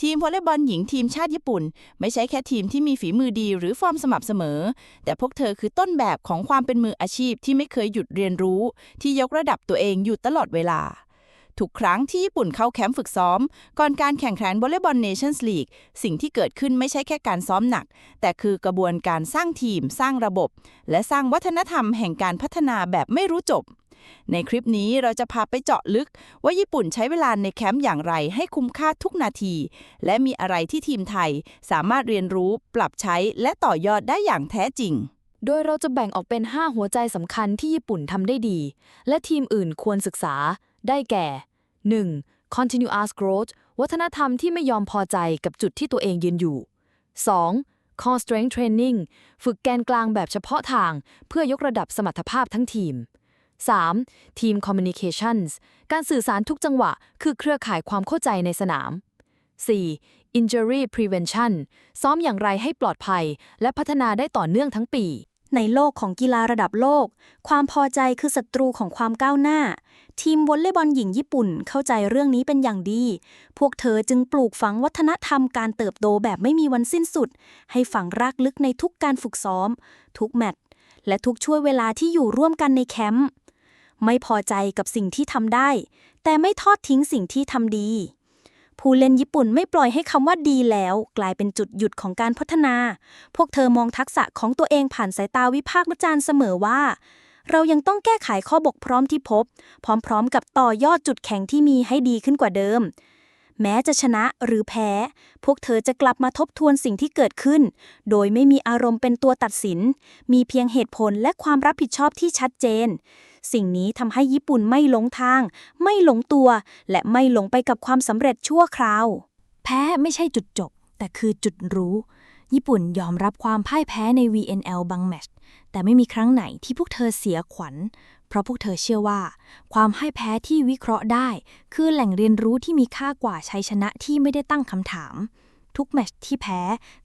ทีมวอลเลย์บอลหญิงทีมชาติญี่ปุ่น ไม่ใช่แค่ทีมที่มีฝีมือดีหรือฟอร์มสม่ำเสมอ แต่พวกเธอคือต้นแบบของความเป็นมืออาชีพที่ไม่เคยหยุดเรียนรู้ ที่ยกระดับตัวเองอยู่ตลอดเวลา ทุกครั้งที่ญี่ปุ่นเข้าแคมป์ฝึกซ้อม ก่อนการแข่งขันวอลเลย์บอลเนชั่นส์ลีกสิ่งที่เกิดขึ้นไม่ใช่แค่การซ้อมหนัก แต่คือกระบวนการสร้างทีม สร้างระบบ และสร้างวัฒนธรรมแห่งการพัฒนาแบบไม่รู้จบ ในคลิปนี้เราจะพาไปเจาะลึกว่าญี่ปุ่นใช้เวลาในแคมป์อย่างไรให้คุ้มค่าทุกนาที และมีอะไรที่ทีมไทยสามารถเรียนรู้ ปรับใช้และต่อยอดได้อย่างแท้จริง โดยเราจะแบ่งออกเป็น 5 หัวใจสำคัญที่ญี่ปุ่นทำได้ดี และทีมอื่นควรศึกษา ได้แก่ 1. continuous growth วัฒนธรรมที่ไม่ยอมพอใจกับจุดที่ตัวเองยืนอยู่ 2. core strength training ฝึกแกนกลางแบบเฉพาะทาง เพื่อยกระดับสมรรถภาพทั้งทีม 3. team communications การสื่อสารทุกจังหวะ คือเครือข่ายความเข้าใจในสนาม 4. injury prevention ซ้อมอย่างไรให้ปลอดภัย และพัฒนาได้ต่อเนื่องทั้งปี ในโลกของกีฬาระดับโลก ความพอใจคือศัตรูของความก้าวหน้า ทีมวอลเลย์บอลหญิงญี่ปุ่นเข้าใจเรื่องนี้เป็นอย่างดี พวกเธอจึงปลูกฝังวัฒนธรรมการเติบโตแบบไม่มีวันสิ้นสุด ให้ฝังรากลึกในทุกการฝึกซ้อม ทุกแมตช์และทุกช่วงเวลาที่อยู่ร่วมกันในแคมป์ ไม่พอใจกับสิ่งที่ทำได้ แต่ไม่ทอดทิ้งสิ่งที่ทำดี ผู้เล่นญี่ปุ่นไม่ปล่อยให้คำว่าดีแล้ว กลายเป็นจุดหยุดของการพัฒนา พวกเธอมองทักษะของตัวเองผ่านสายตาวิพากษ์วิจารณ์เสมอว่า เรายังต้องแก้ไขข้อบกพร่องที่พบ พร้อมๆ กับต่อยอดจุดแข็งที่มีให้ดีขึ้นกว่าเดิม แม้จะชนะหรือแพ้ พวกเธอจะกลับมาทบทวนสิ่งที่เกิดขึ้น โดยไม่มีอารมณ์เป็นตัวตัดสิน มีเพียงเหตุผลและความรับผิดชอบที่ชัดเจน สิ่งนี้ทำให้ญี่ปุ่นไม่หลงทาง ไม่หลงตัว และไม่หลงไปกับความสำเร็จชั่วคราว แพ้ไม่ใช่จุดจบ แต่คือจุดรู้ ญี่ปุ่นยอมรับความพ่ายแพ้ใน VNL บางแมตช์แต่ไม่มีครั้งไหนที่พวกเธอเสียขวัญ เพราะพวกเธอเชื่อว่า ความพ่ายแพ้ที่วิเคราะห์ได้ คือแหล่งเรียนรู้ที่มีค่ากว่าชัยชนะที่ไม่ได้ตั้งคำถาม ทุกแมตช์ที่แพ้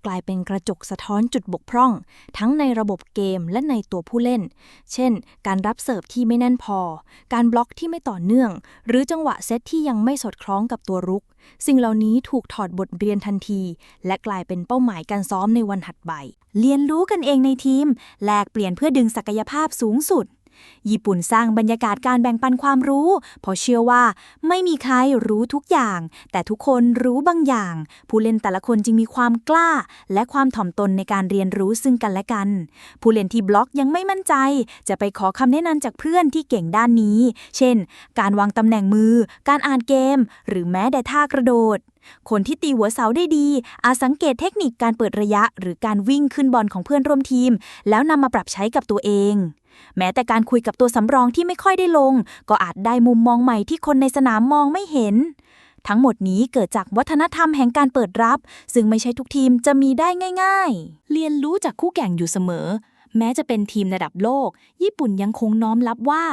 กลายเป็นกระจกสะท้อนจุดบกพร่อง ทั้งในระบบเกมและในตัวผู้เล่น เช่น การรับเสิร์ฟที่ไม่แน่นพอ การบล็อกที่ไม่ต่อเนื่อง หรือจังหวะเซตที่ยังไม่สอดคล้องกับตัวรุก สิ่งเหล่านี้ถูกถอดบทเรียนทันที และกลายเป็นเป้าหมายการซ้อมในวันถัดไปเรียนรู้กันเองในทีมแลกเปลี่ยนเพื่อดึงศักยภาพสูงสุด ญี่ปุ่นสร้างบรรยากาศการแบ่งปันความรู้ เพราะเชื่อว่าไม่มีใครรู้ทุกอย่าง แต่ทุกคนรู้บางอย่าง ผู้เล่นแต่ละคนจึงมีความกล้า และความถ่อมตนในการเรียนรู้ซึ่งกันและกัน ผู้เล่นที่บล็อกยังไม่มั่นใจ จะไปขอคำแนะนำจากเพื่อนที่เก่งด้านนี้ เช่น การวางตำแหน่งมือ การอ่านเกม หรือแม้แต่ท่ากระโดด คนที่ตีหัวเสาได้ดี อาจสังเกตเทคนิคการเปิดระยะ หรือการวิ่งขึ้นบอลของเพื่อนร่วมทีม แล้วนำมาปรับใช้กับตัวเอง แม้แต่การคุยกับตัวสำรองที่ไม่ค่อยได้ลง ก็อาจได้มุมมองใหม่ที่คนในสนามมองไม่เห็น ทั้งหมดนี้เกิดจากวัฒนธรรมแห่งการเปิดรับ ซึ่งไม่ใช่ทุกทีมจะมีได้ง่าย ๆ เรียนรู้จากคู่แข่งอยู่เสมอ แม้จะเป็นทีมระดับโลก ญี่ปุ่นยังคงน้อมรับว่า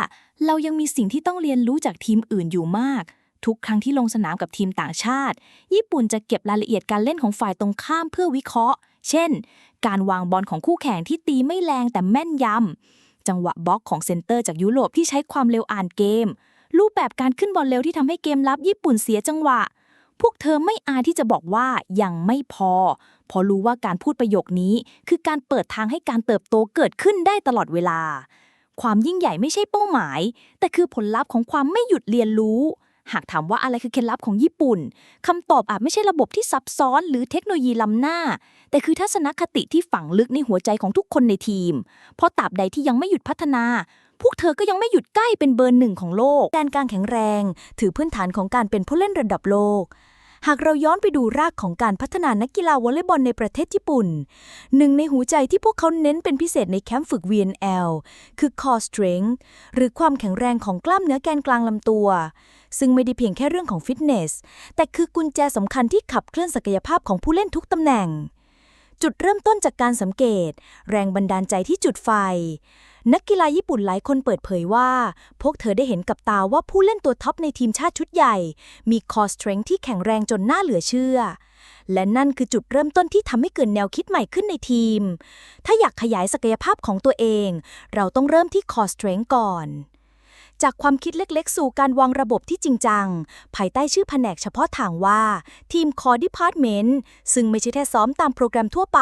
เรายังมีสิ่งที่ต้องเรียนรู้จากทีมอื่นอยู่มาก ทุกครั้งที่ลงสนามกับทีมต่างชาติ ญี่ปุ่นจะเก็บรายละเอียดการเล่นของฝ่ายตรงข้ามเพื่อวิเคราะห์ เช่น การวางบอลของคู่แข่งที่ตีไม่แรงแต่แม่นยำ จังหวะบล็อกของเซนเตอร์จากยุโรปที่ใช้ความเร็วอ่านเกม รูปแบบการขึ้นบอลเร็วที่ทำให้เกมรับญี่ปุ่นเสียจังหวะ พวกเธอไม่อายที่จะบอกว่ายังไม่พอเพราะรู้ว่าการพูดประโยคนี้ คือการเปิดทางให้การเติบโตเกิดขึ้นได้ตลอดเวลา ความยิ่งใหญ่ไม่ใช่เป้าหมาย แต่คือผลลัพธ์ของความไม่หยุดเรียนรู้ หากถามว่าอะไรคือเคล็ดลับของญี่ปุ่นคำตอบอาจไม่ใช่ระบบที่ซับซ้อนหรือเทคโนโลยีล้ำหน้า แต่คือทัศนคติที่ฝังลึกในหัวใจของทุกคนในทีม เพราะตราบใดที่ยังไม่หยุดพัฒนา พวกเธอก็ยังไม่หยุดใกล้เป็นเบอร์หนึ่งของโลกแกนกลางแข็งแรง ถือพื้นฐานของการเป็นผู้เล่นระดับโลกหากเราย้อนไปดูรากของการพัฒนานักกีฬาวอลเลย์บอลในประเทศญี่ปุ่น หนึ่งในหัวใจที่พวกเขาเน้นเป็นพิเศษในแคมป์ฝึก VNL คือ core strength หรือความแข็งแรงของกล้ามเนื้อแกนกลางลำตัว ซึ่งไม่ได้เพียงแค่เรื่องของฟิตเนส แต่คือกุญแจสำคัญที่ขับเคลื่อนศักยภาพของผู้เล่นทุกตำแหน่ง จุดเริ่มต้นจากการสังเกต แรงบันดาลใจที่จุดไฟ นักกีฬาญี่ปุ่นหลายคนเปิดเผยว่า พวกเธอได้เห็นกับตาว่าผู้เล่นตัวท็อปในทีมชาติชุดใหญ่ มี core strength ที่แข็งแรงจนน่าเหลือเชื่อและนั่นคือจุดเริ่มต้นที่ทำให้เกิดแนวคิดใหม่ขึ้นในทีม ถ้าอยากขยายศักยภาพของตัวเอง เราต้องเริ่มที่ core strength ก่อน จากความคิดเล็กๆ สู่การวางระบบที่จริงจัง ภายใต้ชื่อแผนกเฉพาะทางว่า ทีม Core Department ซึ่งไม่ใช่แค่ซ้อมตามโปรแกรมทั่วไป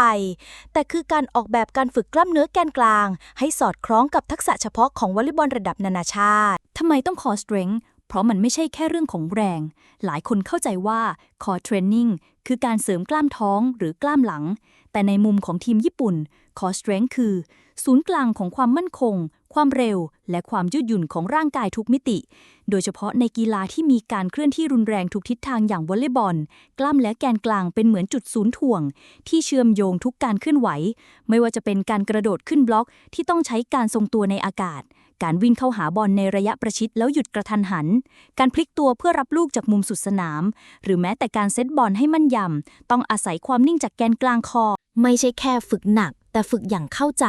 แต่คือการออกแบบการฝึกกล้ามเนื้อแกนกลาง ให้สอดคล้องกับทักษะเฉพาะของวอลเลย์บอลระดับนานาชาติทำไมต้อง core strength เพราะมันไม่ใช่แค่เรื่องของแรง หลายคนเข้าใจว่า core training คือการเสริมกล้ามท้องหรือกล้ามหลัง แต่ในมุมของทีมญี่ปุ่น core strength คือ ศูนย์กลางของความมั่นคง ความเร็ว และความยืดหยุ่นของร่างกายทุกมิติ โดยเฉพาะในกีฬาที่มีการเคลื่อนที่รุนแรงทุกทิศทางอย่างวอลเลย์บอล กล้ามและแกนกลางเป็นเหมือนจุดศูนย์ถ่วง ที่เชื่อมโยงทุกการเคลื่อนไหว ไม่ว่าจะเป็นการกระโดดขึ้นบล็อกที่ต้องใช้การทรงตัวในอากาศ การวิ่งเข้าหาบอลในระยะประชิดแล้วหยุดกระทันหัน การพลิกตัวเพื่อรับลูกจากมุมสุดสนาม หรือแม้แต่การเซตบอลให้มั่นยำต้องอาศัยความนิ่งจากแกนกลางคอ ไม่ใช่แค่ฝึกหนัก แต่ฝึกอย่างเข้าใจ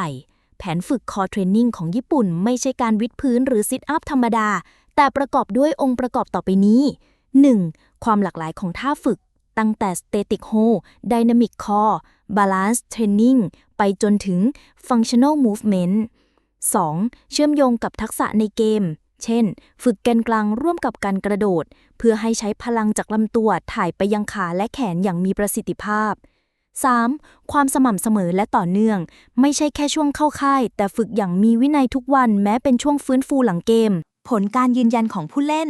แผนฝึกคอเทรนนิ่งของญี่ปุ่นไม่ใช่การวิดพื้นหรือซิทอัพธรรมดา แต่ประกอบด้วยองค์ประกอบต่อไปนี้ 1. ความหลากหลายของท่าฝึก ตั้งแต่ Static Hold Dynamic Core Balance Training ไปจนถึง Functional Movement 2. เชื่อมโยงกับทักษะในเกม เช่น ฝึกแกนกลางร่วมกับการกระโดด เพื่อให้ใช้พลังจากลำตัวถ่ายไปยังขาและแขนอย่างมีประสิทธิภาพ 3. ความสม่ำเสมอและต่อเนื่อง ไม่ใช่แค่ช่วงเข้าค่าย แต่ฝึกอย่างมีวินัยทุกวันแม้เป็นช่วงฟื้นฟูหลังเกม ผลการยืนยันของผู้เล่น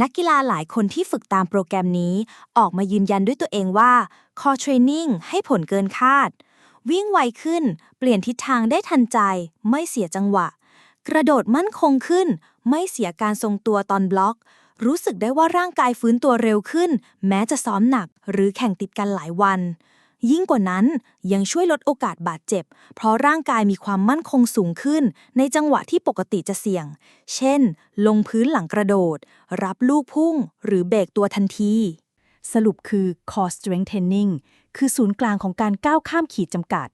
นักกีฬาหลายคนที่ฝึกตามโปรแกรมนี้ ออกมายืนยันด้วยตัวเองว่า Core Training ให้ผลเกินคาด วิ่งไวขึ้น เปลี่ยนทิศทางได้ทันใจ ไม่เสียจังหวะ กระโดดมั่นคงขึ้น ไม่เสียการทรงตัวตอนบล็อกรู้สึกได้ว่าร่างกายฟื้นตัวเร็วขึ้น แม้จะซ้อมหนัก หรือแข่งติดกันหลายวัน ยิ่งกว่านั้นยังช่วยลดโอกาสบาดเจ็บ เพราะร่างกายมีความมั่นคงสูงขึ้น ในจังหวะที่ปกติจะเสี่ยง เช่น ลงพื้นหลังกระโดด รับลูกพุ่ง หรือเบรกตัวทันที สรุปคือ Core Strength Training คือศูนย์กลางของการก้าวข้ามขีดจำกัด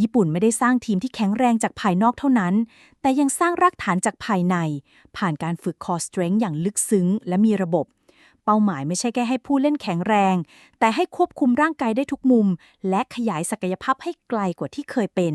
ญี่ปุ่นไม่ได้สร้างทีมที่แข็งแรงจากภายนอกเท่านั้น แต่ยังสร้างรากฐานจากภายใน ผ่านการฝึก Core Strength อย่างลึกซึ้ง และมีระบบ เป้าหมายไม่ใช่แค่ให้ผู้เล่นแข็งแรง แต่ให้ควบคุมร่างกายได้ทุกมุม และขยายศักยภาพให้ไกลกว่าที่เคยเป็น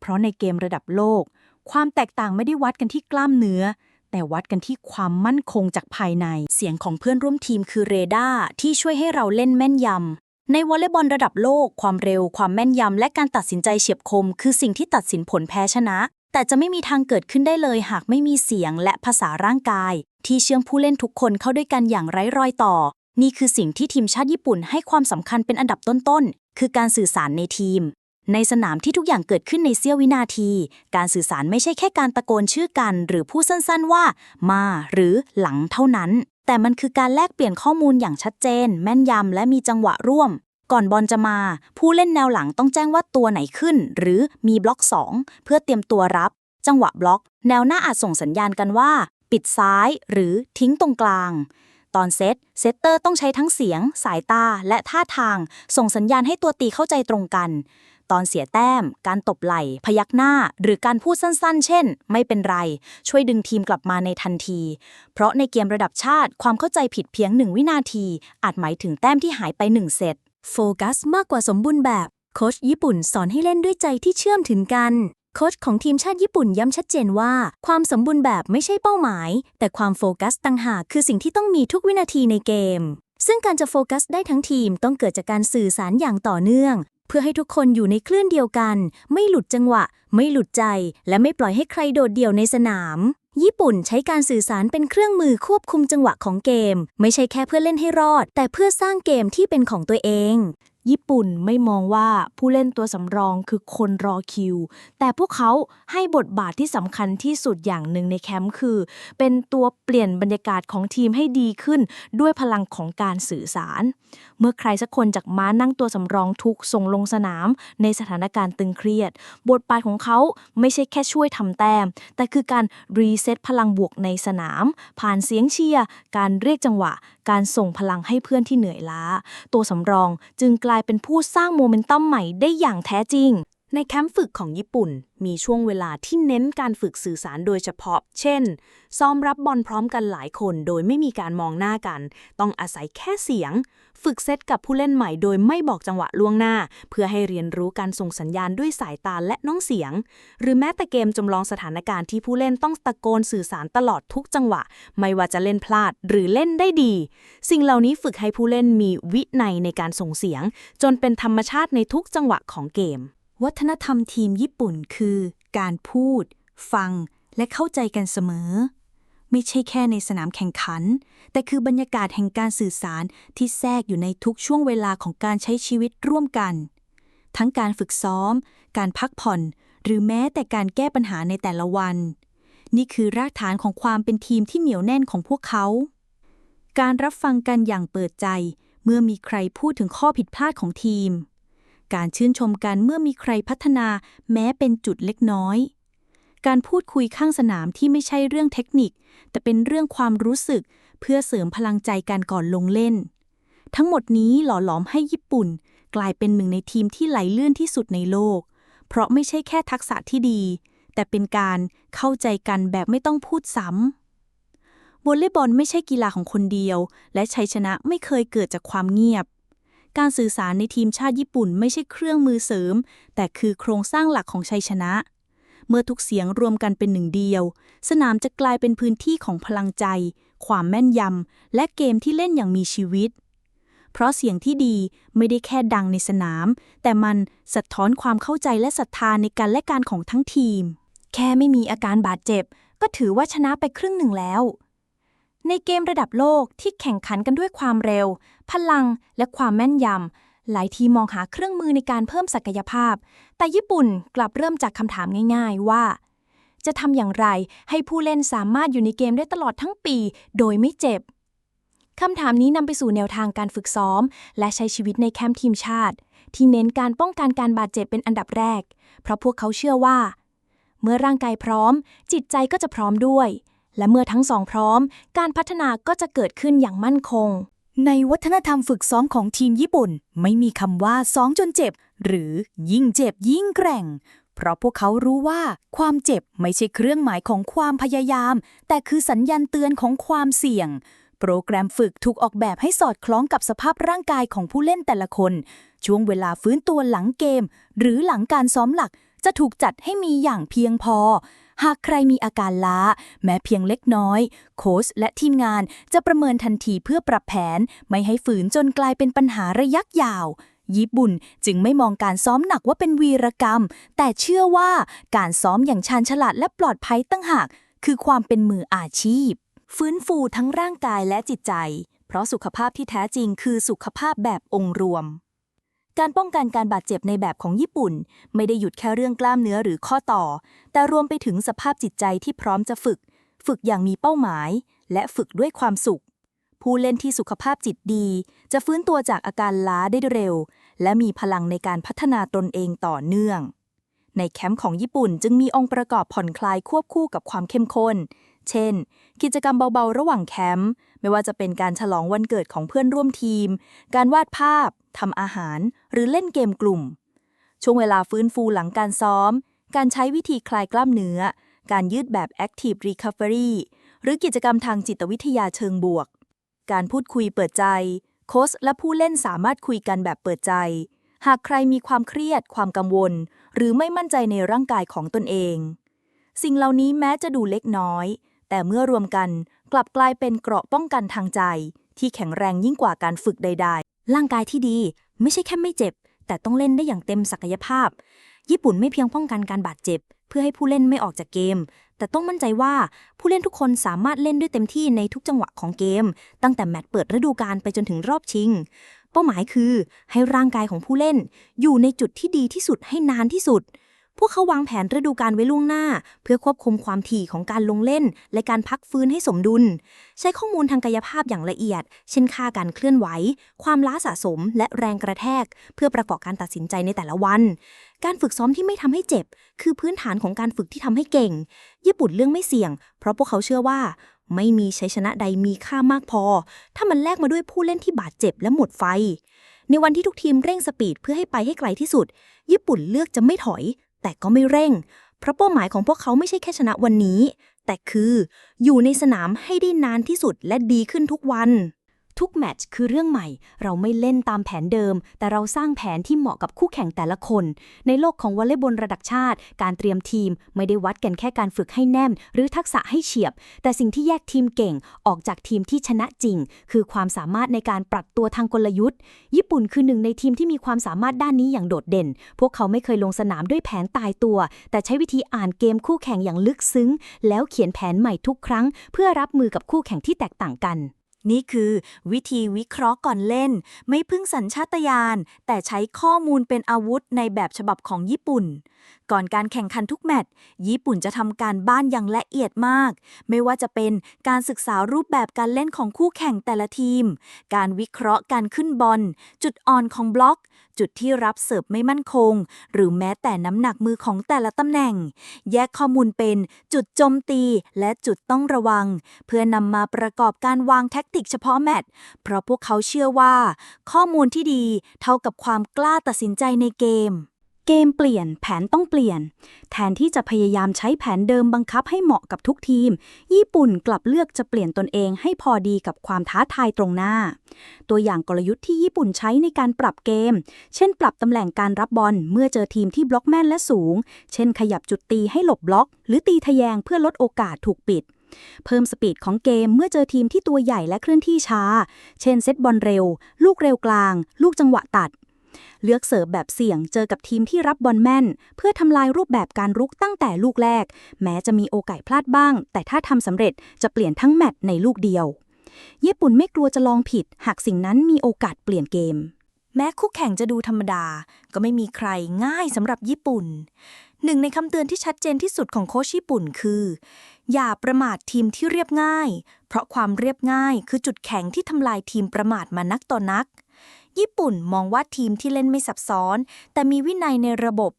เพราะในเกมระดับโลก ความแตกต่างไม่ได้วัดกันที่กล้ามเนื้อ แต่วัดกันที่ความมั่นคงจากภายใน เสียงของเพื่อนร่วมทีมคือเรดาร์ที่ช่วยให้เราเล่นแม่นยำในวอลเลย์บอลระดับโลก ความเร็ว ความแม่นยำ และการตัดสินใจเฉียบคม คือสิ่งที่ตัดสินผลแพ้ชนะ แต่จะไม่มีทางเกิดขึ้นได้เลยหากไม่มีเสียงและภาษาร่างกาย ที่เชื่อมผู้เล่นทุกคนเข้าด้วยกันอย่างไร้รอยต่อ นี่คือสิ่งที่ทีมชาติญี่ปุ่นให้ความสำคัญเป็นอันดับต้นๆ คือการสื่อสารในทีม ในสนามที่ทุกอย่างเกิดขึ้นในเสี้ยววินาที การสื่อสารไม่ใช่แค่การตะโกนชื่อกัน หรือพูดสั้นๆว่า มาหรือหลังเท่านั้น แต่มันคือการแลกเปลี่ยนข้อมูลอย่างชัดเจน แม่นยำและมีจังหวะร่วมก่อนบอลจะมา ผู้เล่นแนวหลังต้องแจ้งว่าตัวไหนขึ้น หรือมีบล็อก 2 เพื่อเตรียมตัวรับ จังหวะบล็อก แนวหน้าอาจส่งสัญญาณกันว่า ปิดซ้ายหรือทิ้งตรงกลาง ตอนเซตเซตเตอร์ต้องใช้ทั้งเสียง สายตา และท่าทาง ส่งสัญญาณให้ตัวตีเข้าใจตรงกัน ตอนเสียแต้ม การตบไหล่ พยักหน้า หรือการพูดสั้นๆ เช่น ไม่เป็นไร ช่วยดึงทีมกลับมาในทันที เพราะในเกมระดับชาติความเข้าใจผิดเพียงหนึ่งวินาที อาจหมายถึงแต้มที่หายไปหนึ่งเซตโฟกัสมากกว่าสมบูรณ์แบบโค้ชญี่ปุ่นสอนให้เล่นด้วยใจที่เชื่อมถึงกัน โค้ชของทีมชาติญี่ปุ่นย้ำชัดเจนว่า ความสมบูรณ์แบบไม่ใช่เป้าหมาย แต่ความโฟกัสต่างหากคือสิ่งที่ต้องมีทุกวินาทีในเกม ซึ่งการจะโฟกัสได้ทั้งทีมต้องเกิดจากการสื่อสารอย่างต่อเนื่อง เพื่อให้ทุกคนอยู่ในคลื่นเดียวกัน ไม่หลุดจังหวะ ไม่หลุดใจ และไม่ปล่อยให้ใครโดดเดี่ยวในสนาม ญี่ปุ่นใช้การสื่อสารเป็นเครื่องมือควบคุมจังหวะของเกม ไม่ใช่แค่เพื่อเล่นให้รอด แต่เพื่อสร้างเกมที่เป็นของตัวเอง ญี่ปุ่นไม่มองว่าผู้เล่นตัวสำรองคือคนรอคิว แต่พวกเขาให้บทบาทที่สำคัญที่สุดอย่างหนึ่งในแคมป์คือ เป็นตัวเปลี่ยนบรรยากาศของทีมให้ดีขึ้น ด้วยพลังของการสื่อสาร เมื่อใครสักคนจากม้านั่งตัวสำรองถูกส่งลงสนาม ในสถานการณ์ตึงเครียด บทบาทของเขาไม่ใช่แค่ช่วยทำแต้ม แต่คือการรีเซ็ตพลังบวกในสนาม ผ่านเสียงเชียร์การเรียกจังหวะ การส่งพลังให้เพื่อนที่เหนื่อยล้า ตัวสำรองจึงกลายลายเป็นผู้สร้างโมเมนตัมใหม่ได้อย่างแท้จริง ในแคมป์ฝึกของญี่ปุ่น มีช่วงเวลาที่เน้นการฝึกสื่อสารโดยเฉพาะ เช่น ซ้อมรับบอลพร้อมกันหลายคนโดยไม่มีการมองหน้ากัน ต้องอาศัยแค่เสียง ฝึกเซตกับผู้เล่นใหม่โดยไม่บอกจังหวะล่วงหน้า เพื่อให้เรียนรู้การส่งสัญญาณด้วยสายตาและน้องเสียง หรือแม้แต่เกมจำลองสถานการณ์ที่ผู้เล่นต้องตะโกนสื่อสารตลอดทุกจังหวะ ไม่ว่าจะเล่นพลาดหรือเล่นได้ดี สิ่งเหล่านี้ฝึกให้ผู้เล่นมีวินัยในการส่งเสียง จนเป็นธรรมชาติในทุกจังหวะของเกม วัฒนธรรมทีมญี่ปุ่นคือ การพูด ฟัง และเข้าใจกันเสมอ ไม่ใช่แค่ในสนามแข่งขัน แต่คือบรรยากาศแห่งการสื่อสารที่แทรกอยู่ในทุกช่วงเวลาของการใช้ชีวิตร่วมกัน ทั้งการฝึกซ้อม การพักผ่อน หรือแม้แต่การแก้ปัญหาในแต่ละวัน นี่คือรากฐานของความเป็นทีมที่เหนียวแน่นของพวกเขา การรับฟังกันอย่างเปิดใจ เมื่อมีใครพูดถึงข้อผิดพลาดของทีม การชื่นชมกันเมื่อมีใครพัฒนาแม้เป็นจุดเล็กน้อย การพูดคุยข้างสนามที่ไม่ใช่เรื่องเทคนิค แต่เป็นเรื่องความรู้สึกเพื่อเสริมพลังใจกันก่อนลงเล่น ทั้งหมดนี้หล่อหลอมให้ญี่ปุ่น กลายเป็นหนึ่งในทีมที่ไหลเลื่อนที่สุดในโลก เพราะไม่ใช่แค่ทักษะที่ดี แต่เป็นการเข้าใจกันแบบไม่ต้องพูดซ้ำวอลเลย์บอลไม่ใช่กีฬาของคนเดียว และชัยชนะไม่เคยเกิดจากความเงียบ การสื่อสารในทีมชาติญี่ปุ่นไม่ใช่เครื่องมือเสริม แต่คือโครงสร้างหลักของชัยชนะ เมื่อทุกเสียงรวมกันเป็นหนึ่งเดียว สนามจะกลายเป็นพื้นที่ของพลังใจ ความแม่นยำ และเกมที่เล่นอย่างมีชีวิต เพราะเสียงที่ดีไม่ได้แค่ดังในสนาม แต่มันสะท้อนความเข้าใจและศรัทธาในกันและการของทั้งทีม แค่ไม่มีอาการบาดเจ็บ ก็ถือว่าชนะไปครึ่งหนึ่งแล้วในเกมระดับโลกที่แข่งขันกันด้วยความเร็ว พลัง และความแม่นยำ หลายทีมองหาเครื่องมือในการเพิ่มศักยภาพ แต่ญี่ปุ่นกลับเริ่มจากคำถามง่าย ๆ ว่า จะทำอย่างไรให้ผู้เล่นสามารถอยู่ในเกมได้ตลอดทั้งปี โดยไม่เจ็บคำถามนี้นำไปสู่แนวทางการฝึกซ้อม และใช้ชีวิตในแคมป์ทีมชาติ ที่เน้นการป้องกันการบาดเจ็บเป็นอันดับแรก เพราะพวกเขาเชื่อว่า เมื่อร่างกายพร้อม จิตใจก็จะพร้อมด้วย และเมื่อทั้งสองพร้อม การพัฒนาก็จะเกิดขึ้นอย่างมั่นคง ในวัฒนธรรมฝึกซ้อมของทีมญี่ปุ่น ไม่มีคำว่าซ้อมจนเจ็บ หรือยิ่งเจ็บยิ่งแกร่ง เพราะพวกเขารู้ว่า ความเจ็บไม่ใช่เครื่องหมายของความพยายาม แต่คือสัญญาณเตือนของความเสี่ยง โปรแกรมฝึกถูกออกแบบให้สอดคล้องกับสภาพร่างกายของผู้เล่นแต่ละคน ช่วงเวลาฟื้นตัวหลังเกม หรือหลังการซ้อมหลักจะถูกจัดให้มีอย่างเพียงพอ หากใครมีอาการล้า แม้เพียงเล็กน้อย โค้ชและทีมงานจะประเมินทันทีเพื่อปรับแผน ไม่ให้ฝืนจนกลายเป็นปัญหาระยะยาว ญี่ปุ่นจึงไม่มองการซ้อมหนักว่าเป็นวีรกรรม แต่เชื่อว่าการซ้อมอย่างชาญฉลาดและปลอดภัยตั้งหาก คือความเป็นมืออาชีพ ฟื้นฟูทั้งร่างกายและจิตใจ เพราะสุขภาพที่แท้จริงคือสุขภาพแบบองค์รวม การป้องกันการบาดเจ็บในแบบของญี่ปุ่น ไม่ได้หยุดแค่เรื่องกล้ามเนื้อหรือข้อต่อ แต่รวมไปถึงสภาพจิตใจที่พร้อมจะฝึก ฝึกอย่างมีเป้าหมาย และฝึกด้วยความสุข ผู้เล่นที่สุขภาพจิตดี จะฟื้นตัวจากอาการล้าได้เร็ว และมีพลังในการพัฒนาตนเองต่อเนื่อง ในแคมป์ของญี่ปุ่นจึงมีองค์ประกอบผ่อนคลายควบคู่กับความเข้มข้น เช่น กิจกรรมเบาๆ ระหว่างแคมป์ไม่ว่าจะเป็นการฉลองวันเกิดของเพื่อนร่วมทีม การวาดภาพ ทำอาหาร หรือเล่นเกมกลุ่ม ช่วงเวลาฟื้นฟูหลังการซ้อม การใช้วิธีคลายกล้ามเนื้อ การยืดแบบ Active Recovery หรือกิจกรรมทางจิตวิทยาเชิงบวก การพูดคุยเปิดใจ โค้ชและผู้เล่นสามารถคุยกันแบบเปิดใจ หากใครมีความเครียด ความกังวล หรือไม่มั่นใจในร่างกายของตนเอง สิ่งเหล่านี้แม้จะดูเล็กน้อย แต่เมื่อรวมกันกลับกลายเป็นเกราะป้องกันทางใจ ที่แข็งแรงยิ่งกว่าการฝึกใด ๆ ร่างกายที่ดี ไม่ใช่แค่ไม่เจ็บ แต่ต้องเล่นได้อย่างเต็มศักยภาพ ญี่ปุ่นไม่เพียงป้องกันการบาดเจ็บ เพื่อให้ผู้เล่นไม่ออกจากเกม แต่ต้องมั่นใจว่าผู้เล่นทุกคนสามารถเล่นด้วยเต็มที่ในทุกจังหวะของเกม ตั้งแต่แมตช์เปิดฤดูกาลไปจนถึงรอบชิง เป้าหมายคือให้ร่างกายของผู้เล่น อยู่ในจุดที่ดีที่สุดให้นานที่สุด พวกเขาวางแผนฤดูกาลไว้ล่วงหน้า เพื่อควบคุมความถี่ของการลงเล่น และการพักฟื้นให้สมดุล ใช้ข้อมูลทางกายภาพอย่างละเอียด เช่นค่าการเคลื่อนไหว ความล้าสะสม และแรงกระแทก เพื่อประกอบการตัดสินใจในแต่ละวัน การฝึกซ้อมที่ไม่ทำให้เจ็บ คือพื้นฐานของการฝึกที่ทำให้เก่ง ญี่ปุ่นเรื่องไม่เสี่ยง เพราะพวกเขาเชื่อว่า ไม่มีชัยชนะใดมีค่ามากพอ ถ้ามันแลกมาด้วยผู้เล่นที่บาดเจ็บและหมดไฟในวันที่ทุกทีมเร่งสปีดเพื่อให้ไปให้ไกลที่สุด ญี่ปุ่นเลือกจะไม่ถอย แต่ก็ไม่เร่ง เพราะเป้าหมายของพวกเขาไม่ใช่แค่ชนะวันนี้ แต่คืออยู่ในสนามให้ได้นานที่สุดและดีขึ้นทุกวัน ทุกแมตช์คือเรื่องใหม่ เราไม่เล่นตามแผนเดิม แต่เราสร้างแผนที่เหมาะกับคู่แข่งแต่ละคน ในโลกของวอลเลย์บอลระดับชาติ การเตรียมทีมไม่ได้วัดกันแค่การฝึกให้แน่นหรือทักษะให้เฉียบ แต่สิ่งที่แยกทีมเก่งออกจากทีมที่ชนะจริง คือความสามารถในการปรับตัวทางกลยุทธ์ ญี่ปุ่นคือหนึ่งในทีมที่มีความสามารถด้านนี้อย่างโดดเด่น พวกเขาไม่เคยลงสนามด้วยแผนตายตัว แต่ใช้วิธีอ่านเกมคู่แข่งอย่างลึกซึ้ง แล้วเขียนแผนใหม่ทุกครั้ง เพื่อรับมือกับคู่แข่งที่แตกต่างกัน นี่คือวิธีวิเคราะห์ก่อนเล่น ไม่พึ่งสัญชาตญาณแต่ใช้ข้อมูลเป็นอาวุธในแบบฉบับของญี่ปุ่น ก่อนการแข่งขันทุกแมตช์ญี่ปุ่นจะทำการบ้านอย่างละเอียดมาก ไม่ว่าจะเป็นการศึกษารูปแบบการเล่นของคู่แข่งแต่ละทีม การวิเคราะห์การขึ้นบอล จุดอ่อนของบล็อก จุดที่รับเสิร์ฟไม่มั่นคง หรือแม้แต่น้ำหนักมือของแต่ละตำแหน่ง แยกข้อมูลเป็นจุดโจมตีและจุดต้องระวัง เพื่อนำมาประกอบการวางแท็กติกเฉพาะแมตช์เพราะพวกเขาเชื่อว่า ข้อมูลที่ดีเท่ากับความกล้าตัดสินใจในเกม เกมเปลี่ยนแผนต้องเปลี่ยน แทนที่จะพยายามใช้แผนเดิมบังคับให้เหมาะกับทุกทีม ญี่ปุ่นกลับเลือกจะเปลี่ยนตนเองให้พอดีกับความท้าทายตรงหน้า ตัวอย่างกลยุทธ์ที่ญี่ปุ่นใช้ในการปรับเกม เช่น ปรับตำแหน่งการรับบอลเมื่อเจอทีมที่บล็อกแม่นและสูง เช่น ขยับจุดตีให้หลบบล็อก หรือตีทะแยงเพื่อลดโอกาสถูกปิดเพิ่มสปีดของเกมเมื่อเจอทีมที่ตัวใหญ่และเคลื่อนที่ช้า เช่นเซตบอลเร็ว ลูกเร็วกลาง ลูกจังหวะตัด เลือกเสิร์ฟแบบเสี่ยงเจอกับทีมที่รับบอลแม่น เพื่อทำลายรูปแบบการรุกตั้งแต่ลูกแรก แม้จะมีโอกาสพลาดบ้าง แต่ถ้าทำสำเร็จจะเปลี่ยนทั้งแมตช์ในลูกเดียว ญี่ปุ่นไม่กลัวจะลองผิด หากสิ่งนั้นมีโอกาสเปลี่ยนเกม แม้คู่แข่งจะดูธรรมดา ก็ไม่มีใครง่ายสำหรับญี่ปุ่นหนึ่งในคำเตือนที่ชัดเจนที่สุดของโค้ชญี่ปุ่นคือ อย่าประมาททีมที่เรียบง่าย เพราะความเรียบง่ายคือจุดแข็งที่ทำลายทีมประมาทมานักต่อนัก ญี่ปุ่นมองว่าทีมที่เล่นไม่ซับซ้อน แต่มีวินัยในระบบ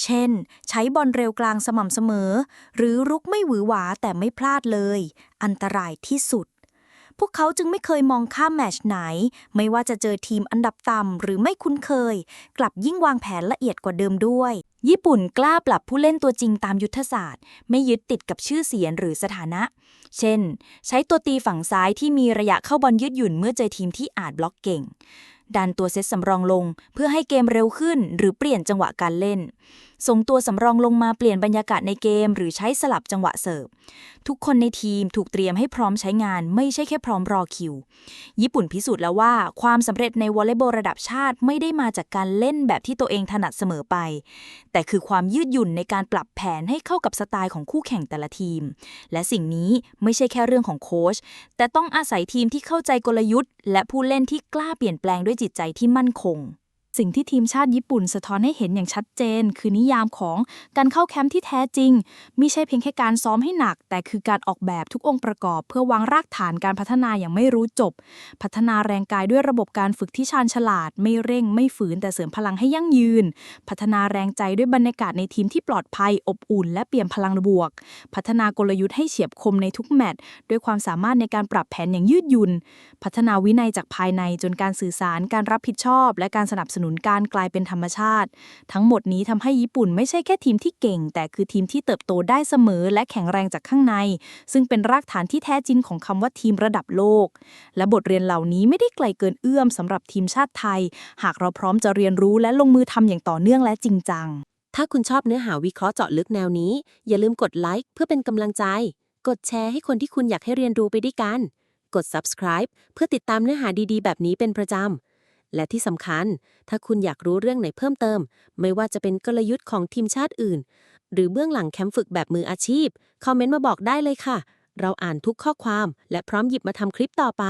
เช่น ใช้บอลเร็วกลางสม่ำเสมอ หรือรุกไม่หวือหวาแต่ไม่พลาดเลย อันตรายที่สุด พวกเขาจึงไม่เคยมองข้ามแมชไหน ไม่ว่าจะเจอทีมอันดับต่ำหรือไม่คุ้นเคย กลับยิ่งวางแผนละเอียดกว่าเดิมด้วย ญี่ปุ่นกล้าปรับผู้เล่นตัวจริงตามยุทธศาสตร์ ไม่ยึดติดกับชื่อเสียงหรือสถานะ เช่น ใช้ตัวตีฝั่งซ้ายที่มีระยะเข้าบอลยืดหยุ่นเมื่อเจอทีมที่อาจบล็อกเก่ง ดันตัวเซตสำรองลง เพื่อให้เกมเร็วขึ้น หรือเปลี่ยนจังหวะการเล่น ส่งตัวสำรองลงมาเปลี่ยนบรรยากาศในเกม หรือใช้สลับจังหวะเสิร์ฟ ทุกคนในทีมถูกเตรียมให้พร้อมใช้งาน ไม่ใช่แค่พร้อมรอคิว ญี่ปุ่นพิสูจน์แล้วว่าความสำเร็จในวอลเลย์บอลระดับชาติไม่ได้มาจากการเล่นแบบที่ตัวเองถนัดเสมอไป แต่คือความยืดหยุ่นในการปรับแผนให้เข้ากับสไตล์ของคู่แข่งแต่ละทีม และสิ่งนี้ไม่ใช่แค่เรื่องของโค้ชแต่ต้องอาศัยทีมที่เข้าใจกลยุทธ์ และผู้เล่นที่กล้าเปลี่ยนแปลงด้วยจิตใจที่มั่นคง สิ่งที่ทีมชาติญี่ปุ่นสะท้อนให้เห็นอย่างชัดเจน คือนิยามของการเข้าแคมป์ที่แท้จริง ไม่ใช่เพียงแค่การซ้อมให้หนัก แต่คือการออกแบบทุกองค์ประกอบ เพื่อวางรากฐานการพัฒนาอย่างไม่รู้จบ พัฒนาแรงกายด้วยระบบการฝึกที่ชาญฉลาด ไม่เร่งไม่ฝืนแต่เสริมพลังให้ยั่งยืน พัฒนาแรงใจด้วยบรรยากาศในทีมที่ปลอดภัย อบอุ่น และเปลี่ยมพลังบวก พัฒนากลยุทธ์ให้เฉียบคมในทุกแมตช์ด้วยความสามารถในการปรับแผนอย่างยืดหยุ่น พัฒนาวินัยจากภายในจนการสื่อสารการรับผิดชอบ และการสนับสนุนการกลายเป็นธรรมชาติ ทั้งหมดนี้ทำให้ญี่ปุ่นไม่ใช่แค่ทีมที่เก่ง แต่คือทีมที่เติบโตได้เสมอและแข็งแรงจากข้างใน ซึ่งเป็นรากฐานที่แท้จริงของคำว่าทีมระดับโลก และบทเรียนเหล่านี้ไม่ได้ไกลเกินเอื้อมสำหรับทีมชาติไทย หากเราพร้อมจะเรียนรู้และลงมือทำอย่างต่อเนื่องและจริงจัง ถ้าคุณชอบเนื้อหาวิเคราะห์เจาะลึกแนวนี้ อย่าลืมกดไลค์เพื่อเป็นกำลังใจ กดแชร์ให้คนที่คุณอยากให้เรียนรู้ไปด้วยกัน กด subscribe เพื่อติดตามเนื้อหาดีๆ แบบนี้เป็นประจำ และที่สำคัญ ถ้าคุณอยากรู้เรื่องไหนเพิ่มเติม ไม่ว่าจะเป็นกลยุทธ์ของทีมชาติอื่น หรือเบื้องหลังแคมป์ฝึกแบบมืออาชีพ คอมเมนต์มาบอกได้เลยค่ะ เราอ่านทุกข้อความ และพร้อมหยิบมาทำคลิปต่อไป